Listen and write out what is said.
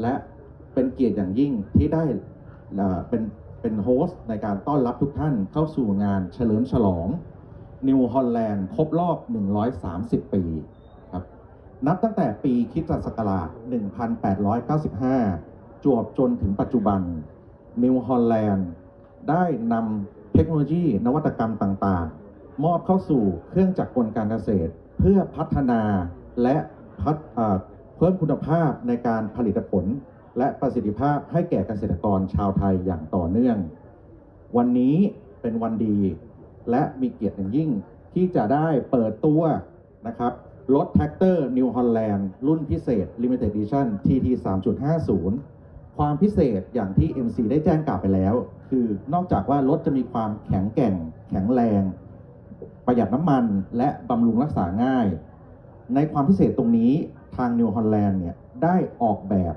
และเป็นเกียรติอย่างยิ่งที่ได้เป็นเป็นโฮสต์ในการต้อนรับทุกท่านเข้าสู่งานเฉลิมฉลองนิวฮอลแลนด์ครบรอบ 130 ปีครับนับตั้งแต่ปีคริสตศักราช 1895 จวบจนถึงปัจจุบันนิวฮอลแลนด์ได้นำเทคโนโลยีนวัตกรรมต่างๆ มอบเข้าสู่เครื่องจักรกลการเกษตร เพื่อพัฒนาและพัฒ พิ่มคุณภาพในการผลิตผล และประสิทธิภาพให้แก่เกษตรกรชาวไทยอย่างต่อเนื่อง วันนี้เป็นวันดี และมีเกียรติอย่างยิ่งที่จะได้เปิดตัวนะครับรถแท็กเตอร์นิวฮอลแลนด์รุ่นพิเศษ Limited Edition TT 3.50 ความพิเศษอย่างที่ MC ได้แจ้งกล่าวไปแล้ว คือนอกจากว่ารถจะมีความแข็งแกร่ง แข็งแรง ประหยัดน้ำมันและบำรุงรักษาง่าย ในความพิเศษตรงนี้ทางนิวฮอลแลนด์เนี่ยได้ออกแบบ